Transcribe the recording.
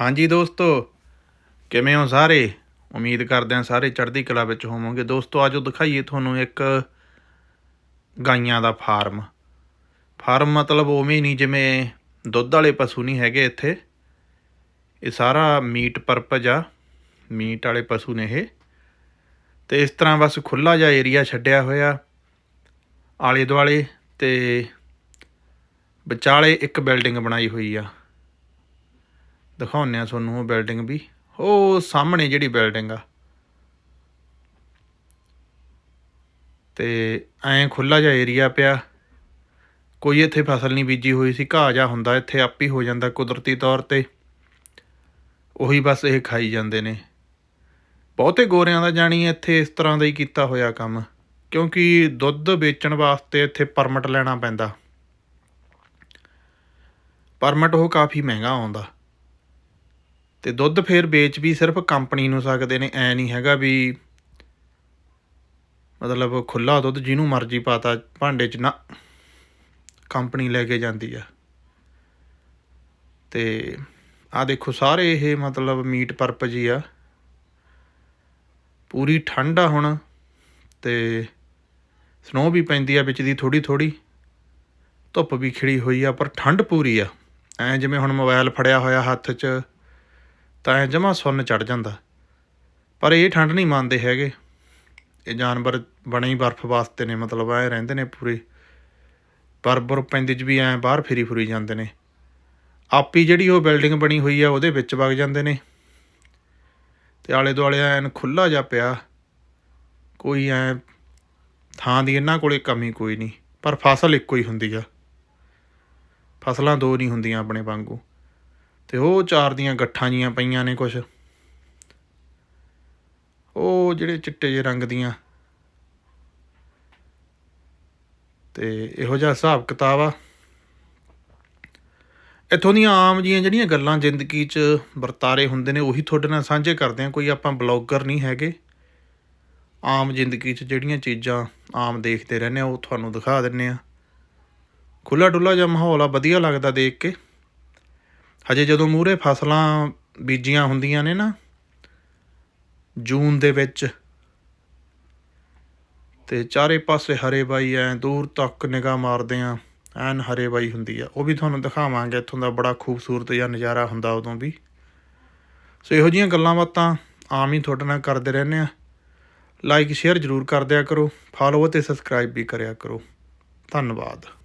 ਹਾਂਜੀ ਦੋਸਤੋ, ਕਿਵੇਂ ਹੋ ਸਾਰੇ? ਉਮੀਦ ਕਰਦੇ ਹਾਂ ਸਾਰੇ ਚੜ੍ਹਦੀ ਕਲਾ ਵਿੱਚ ਹੋਵੋਗੇ। ਦੋਸਤੋ ਆਜੋ ਦਿਖਾਈਏ ਤੁਹਾਨੂੰ ਇੱਕ ਗਾਈਆਂ ਦਾ ਫਾਰਮ। ਫਾਰਮ ਮਤਲਬ ਉਵੇਂ ਨਹੀਂ, ਜਿਵੇਂ ਦੁੱਧ ਵਾਲੇ ਪਸ਼ੂ ਨਹੀਂ ਹੈਗੇ ਇੱਥੇ। ਇਹ ਸਾਰਾ ਮੀਟ ਪਰਪਜ਼ ਆ, ਮੀਟ ਵਾਲੇ ਪਸ਼ੂ ਨੇ ਇਹ। ਤੇ ਇਸ ਤਰ੍ਹਾਂ ਬਸ ਖੁੱਲਾ ਜਿਹਾ ਏਰੀਆ ਛੱਡਿਆ ਹੋਇਆ ਆਲੇ ਦੁਆਲੇ ਤੇ ਵਿਚਾਲੇ ਇੱਕ ਬਿਲਡਿੰਗ ਬਣਾਈ ਹੋਈ ਆ। ਦਿਖਾਉਂਦੇ ਆ ਤੁਹਾਨੂੰ ਉਹ ਬਿਲਡਿੰਗ ਵੀ। ਉਹ ਸਾਹਮਣੇ ਜਿਹੜੀ ਬਿਲਡਿੰਗ ਆ। ਤੇ ਐਂ ਖੁੱਲਾ ਜਿਹਾ ਏਰੀਆ ਪਿਆ। ਕੋਈ ਇੱਥੇ ਫਸਲ ਨਹੀਂ ਬੀਜੀ ਹੋਈ ਸੀ, ਘਾਹ ਜਾ ਹੁੰਦਾ, ਇੱਥੇ ਆਪ ਹੀ ਹੋ ਜਾਂਦਾ ਕੁਦਰਤੀ ਤੌਰ ਤੇ। ਉਹੀ ਬਸ ਇਹ ਖਾਈ ਜਾਂਦੇ ਨੇ। ਬਹੁਤੇ ਗੋਰਿਆਂ ਦਾ ਜਾਣੀ ਇੱਥੇ ਇਸ ਤਰ੍ਹਾਂ ਦਾ ਹੀ ਕੀਤਾ ਹੋਇਆ ਕੰਮ। ਕਿਉਂਕਿ ਦੁੱਧ ਵੇਚਣ ਵਾਸਤੇ ਇੱਥੇ ਪਰਮਿਟ ਲੈਣਾ ਪੈਂਦਾ। ਪਰਮਿਟ ਉਹ ਕਾਫੀ ਮਹਿੰਗਾ ਆਉਂਦਾ। ਤੇ ਦੁੱਧ ਫੇਰ ਵੇਚ ਵੀ ਸਿਰਫ ਕੰਪਨੀ ਨੂੰ ਸਕਦੇ ਨੇ, ਐ ਨਹੀਂ ਹੈਗਾ ਵੀ ਮਤਲਬ ਖੁੱਲਾ ਦੁੱਧ ਜਿਹਨੂੰ ਮਰਜ਼ੀ ਪਾਤਾ, ਭਾਂਡੇ 'ਚ ਨਾ ਕੰਪਨੀ ਲੈ ਕੇ ਜਾਂਦੀ ਆ। ਤੇ ਆ ਦੇਖੋ ਸਾਰੇ ਇਹ ਮਤਲਬ ਮੀਟ ਪਰਪਸ ਹੀ ਆ। ਪੂਰੀ ਠੰਡ ਆ ਹੁਣ ਤੇ ਸਨੋ ਵੀ ਪੈਂਦੀ ਆ ਵਿੱਚ ਦੀ ਥੋੜੀ ਥੋੜੀ ਧੁੱਪ ਵੀ ਖਿੜੀ ਹੋਈ ਆ, ਪਰ ਠੰਡ ਪੂਰੀ ਆ। ਐ ਜਿਵੇਂ ਹੁਣ ਮੋਬਾਈਲ ਫੜਿਆ ਹੋਇਆ ਹੱਥ 'ਚ ਤਾਂ ਐ ਜਮਾ ਸੁੰਨ ਚੜ ਜਾਂਦਾ। ਪਰ ਇਹ ਠੰਡ ਨਹੀਂ ਮੰਨਦੇ ਹੈਗੇ। ਇਹ ਜਾਨਵਰ ਬਣੇ ਹੀ ਬਰਫ਼ ਵਾਸਤੇ ਨੇ, ਮਤਲਬ ਐ ਰਹਿੰਦੇ ਨੇ ਪੂਰੇ। ਬਰਫ਼ ਪੈਂਦੀ 'ਚ ਵੀ ਐ ਬਾਹਰ ਫਿਰੀ ਫੁਰੀ ਜਾਂਦੇ ਨੇ। ਆਪੀ ਜਿਹੜੀ ਉਹ ਬਿਲਡਿੰਗ ਬਣੀ ਹੋਈ ਆ, ਉਹਦੇ ਵਿੱਚ ਵਗ ਜਾਂਦੇ ਨੇ। ਤੇ ਆਲੇ ਦੁਆਲੇ ਐਨ ਖੁੱਲਾ ਜਾ ਪਿਆ। ਕੋਈ ਐ ਥਾਂ ਦੀ ਇਹਨਾਂ ਕੋਲੇ ਕਮੀ ਕੋਈ ਨਹੀਂ, ਪਰ ਫਸਲ ਇੱਕੋ ਹੀ ਹੁੰਦੀ ਆ। ਫਸਲਾਂ ਦੋ ਨਹੀਂ ਹੁੰਦੀਆਂ ਆਪਣੇ ਵਾਂਗੂ। ਤੇ ਉਹ ਚਾਰ ਦੀਆਂ ਗੱਠਾਂ ਜੀਆਂ ਪਈਆਂ ਨੇ ਕੁਛ। ਉਹ ਜਿਹੜੇ ਚਿੱਟੇ ਜਿਹੇ ਰੰਗ ਦੀਆਂ। ਤੇ ਇਹੋ ਜਿਹਾ ਹਿਸਾਬ ਕਿਤਾਬ ਆ। ਇੱਥੋਂ ਦੀਆਂ ਆਮ ਜੀਆਂ ਜਿਹੜੀਆਂ ਗੱਲਾਂ ਜ਼ਿੰਦਗੀ 'ਚ ਵਰਤਾਰੇ ਹੁੰਦੇ ਨੇ, ਉਹੀ ਤੁਹਾਡੇ ਨਾਲ ਸਾਂਝੇ ਕਰਦੇ ਆ ਕੋਈ ਆਪਾਂ ਬਲੌਗਰ ਨਹੀਂ ਹੈਗੇ। ਆਮ ਜ਼ਿੰਦਗੀ 'ਚ ਜਿਹੜੀਆਂ ਚੀਜ਼ਾਂ ਆਮ ਦੇਖਦੇ ਰਹਿੰਦੇ ਆ, ਉਹ ਤੁਹਾਨੂੰ ਦਿਖਾ ਦਿੰਨੇ ਆ। ਖੁੱਲਾ ਡੁੱਲਾ ਜਿਹਾ ਮਾਹੌਲ ਆ, ਵਧੀਆ ਲੱਗਦਾ ਦੇਖ ਕੇ। ਹਜੇ ਜਦੋਂ ਮੂਰੇ ਫਸਲਾਂ ਬੀਜੀਆਂ ਹੁੰਦੀਆਂ ਨੇ ਨਾ, ਜੂਨ ਦੇ ਵਿੱਚ, ਤੇ ਚਾਰੇ ਪਾਸੇ ਹਰੇ ਬਾਈ, ਐ ਦੂਰ ਤੱਕ ਨਿਗਾਹ ਮਾਰਦੇ ਆ, ਐਨ ਹਰੇ ਬਾਈ ਹੁੰਦੀ ਆ। ਉਹ ਵੀ ਤੁਹਾਨੂੰ ਦਿਖਾਵਾਂਗੇ, ਇੱਥੋਂ ਦਾ ਬੜਾ ਖੂਬਸੂਰਤ ਜਿਹਾ ਨਜ਼ਾਰਾ ਹੁੰਦਾ ਉਦੋਂ ਵੀ। ਸੋ ਇਹੋ ਜਿਹੀਆਂ ਗੱਲਾਂ ਬਾਤਾਂ ਆਮ ਹੀ ਤੁਹਾਡੇ ਨਾਲ ਕਰਦੇ ਰਹਿੰਦੇ ਆ। ਲਾਈਕ ਸ਼ੇਅਰ ਜ਼ਰੂਰ ਕਰ ਦਿਆ ਕਰੋ ਫਾਲੋ ਅਤੇ ਸਬਸਕ੍ਰਾਈਬ ਵੀ ਕਰਿਆ ਕਰੋ। ਧੰਨਵਾਦ।